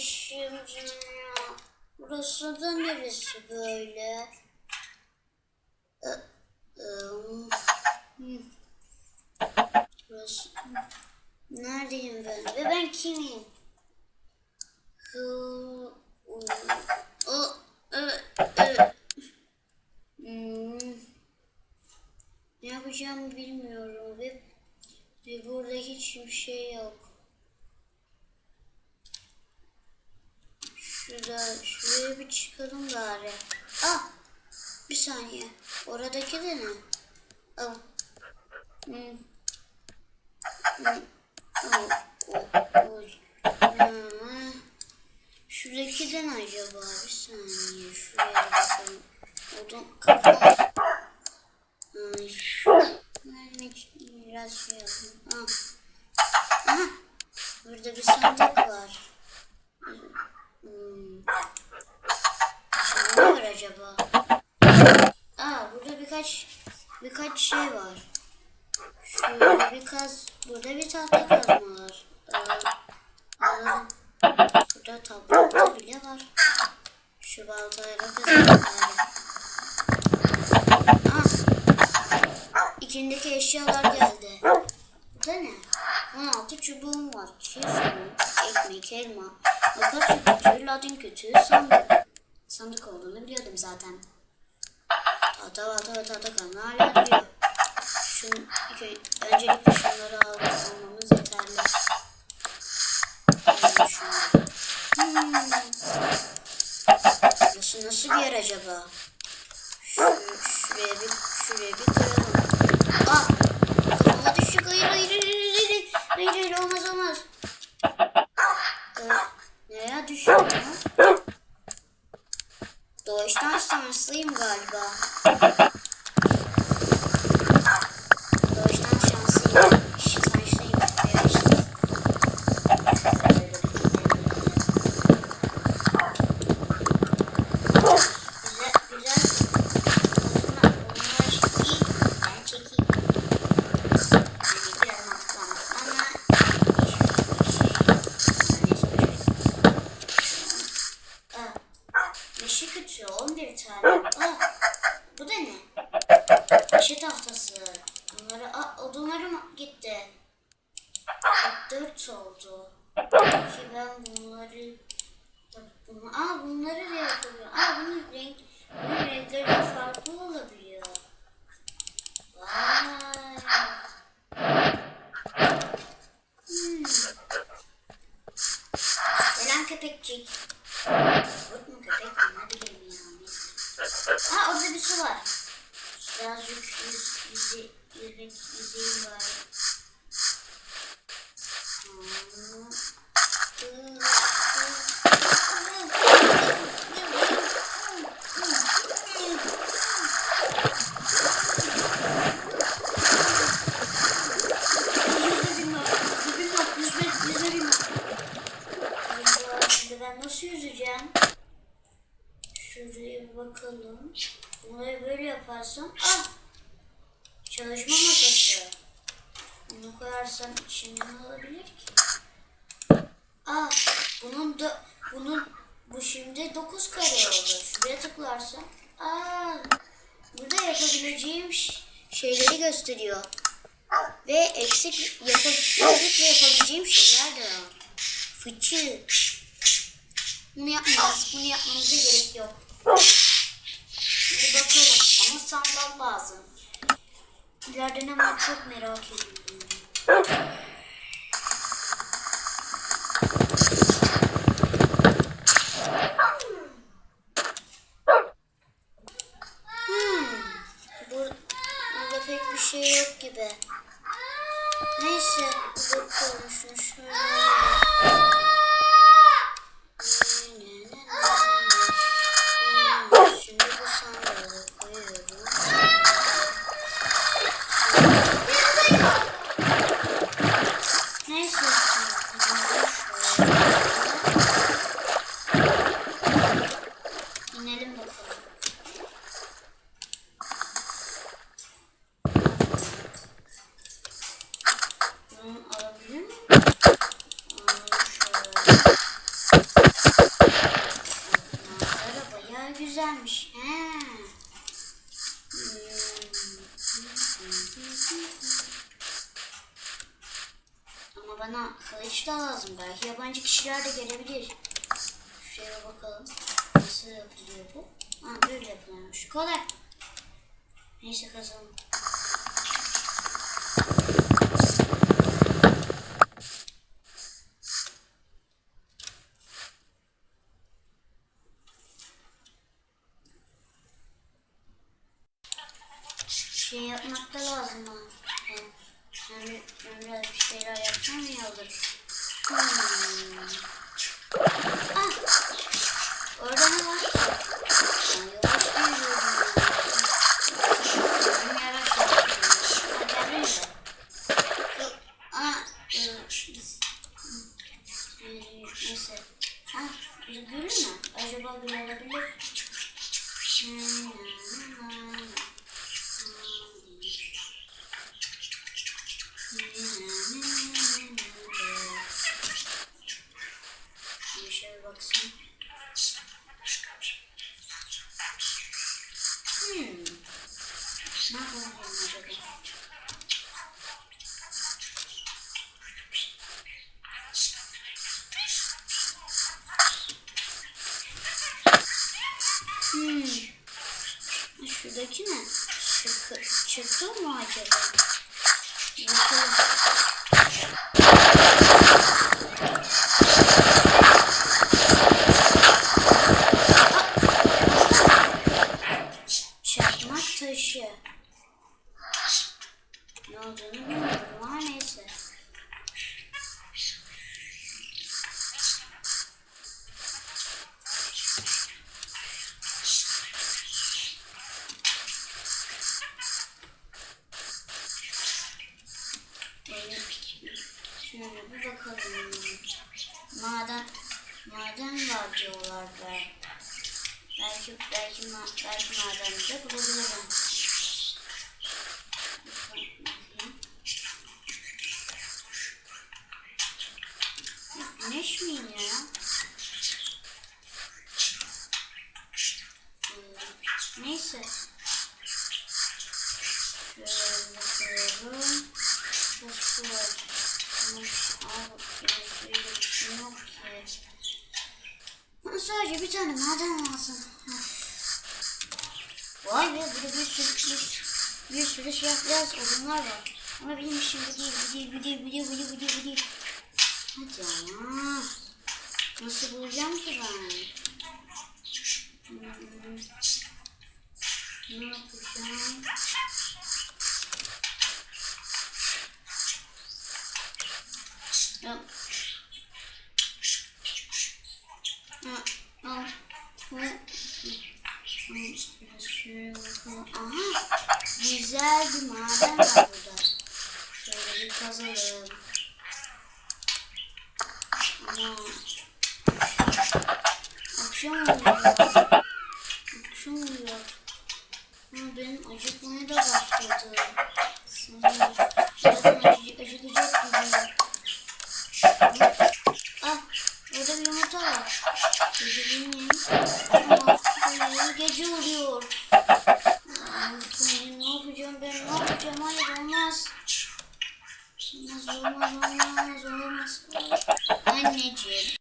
şimdi ya. Burası da neresi böyle? Ee, e, hmm. Burası. Neredeyim ben? Ve ben kimim? Hmm. Ne yapacağımı bilmiyorum ve, ve burada hiçbir şey yok. Şurada, şuraya bir çıkalım bari. Ah! Bir saniye. Oradaki de ne? Al. Hmm. Hmm. Oh, oh, oy. Hmm. Şuradaki de ne acaba? Bir saniye. Şuraya bakalım. Odun. Ay. Ben hiç biraz şey yapayım. Ah. Aha. Burada bir sandık var. Ne var acaba? Aa burada birkaç birkaç şey var. Şöyle bir kaz, burada bir tahta kazma var. Aa, alalım. Burada tabloda bile var. Şu baltayla kazalım bari. Aa, içindeki eşyalar geldi. Bu da ne? 16 çubuğum var. Çiğ somun, ekmek, elma, akasya kütüğü, ladin kütüğü, sandık. Sandık olduğunu biliyordum zaten. Tahta tahta ve tahta kanı hala duruyor. Şun, ilk ö- öncelikle şunları al- almamız yeterli. Alalım şunları. Hmm. Burası nasıl bir yer acaba? Şu, şuraya bir, şuraya bir kıralım. Ah! Kafama düştük. Hayır, hayır, hayır, hayır, hayır, hayır, hayır, olmaz, olmaz. Ee, nereye düştüm ya? Doğuştan şanslıyım galiba. Doğuştan şanslıyım. Şanslıyım. Evet. Güzel, güzel. Bunlar, bunlar iyi. Ben çekeyim. Yani biraz mantıklı ama hiçbir şey. Neyse, Aa, meşe kütüğü 11 tane. Aa, bu da ne? Meşe tahtası. Bunları, aa, odunlarım gitti. Bak, Dört oldu. Ki ben bunları bunları da yapabiliyor. Aa bunun renk, bunun renkleri de farklı olabiliyor. Vay. Hmm. Selam köpekçik. Kurt mu köpek mi ne bileyim yani. Aa orada bir su var. Birazcık yüz, yüze, yüzmek, yüzeyim bari. Hmm. Şimdi ben nasıl yüzeceğim? Şuraya bir bakalım. Bunları böyle yaparsam... Ah! Çalışma masası. Bunu koyarsam içinde ne olabilir ki? Aa, bunun da bunun bu şimdi 9 kare oldu. Şuraya tıklarsam aa burada yapabileceğim şeyleri gösteriyor. Ve eksik, yapa, eksik ve yapabileceğim şeyler de var. Fıçı. Bunu yapmayacağız. Bunu yapmamıza gerek yok. Bir bakalım. Ama sandal lazım. İleride ne var çok merak ediyorum. güzelmiş. He. Ama bana kılıç da lazım. Belki yabancı kişiler de gelebilir. Şuraya bakalım. Nasıl yapılıyor bu? Ha böyle yapılıyormuş. Kolay. Neyse kazanalım. Şey yapmak da lazım ha. Yani, yani, bir şeyler yapsam iyi olur. Hmm. Ah! Orada ne var? Yavaş geliyorum. Ben yavaş geliyorum. Hadi arayın da. Yok. Aa, e, biz- e, Neyse. Ha, bir gül mü? Acaba gül olabilir? Hmm. Bir şöyle baksın. Hmm. Ne yapabilirim acaba? Hmm. Şuradaki ne? Çıkı, çıkı mı acaba? Bakalım. Çakmak taşı. Ne olduğunu bilmiyorum ama neyse. Evet. Şöyle bir bakalım. Maden, maden var diyorlar belki. Belki belki ma belki madende bulabilirim. Bakayım. Ya Güneş miyim ya? Hmm, Neyse. Şöyle bakıyorum. Şu var. Ama al, yani şöyle bir şey yok ki. Bana sadece bir tane maden lazım. Vay be burada bir sürü bir, bir sürü siyah beyaz odunlar var. Ama benim işim bu değil, bu değil, bu değil, bu değil, bu değil, bu değil, bu değil. Hadi ama. Nasıl bulacağım ki ben? Hmm. Ne yapacağım? Ya. Ha, al. Ve şöyle bakalım. Aha, güzel bir maden var burada. Şöyle bir kazalım. Akşam oluyor. Akşam oluyor. Ama benim acıkmaya da başladı.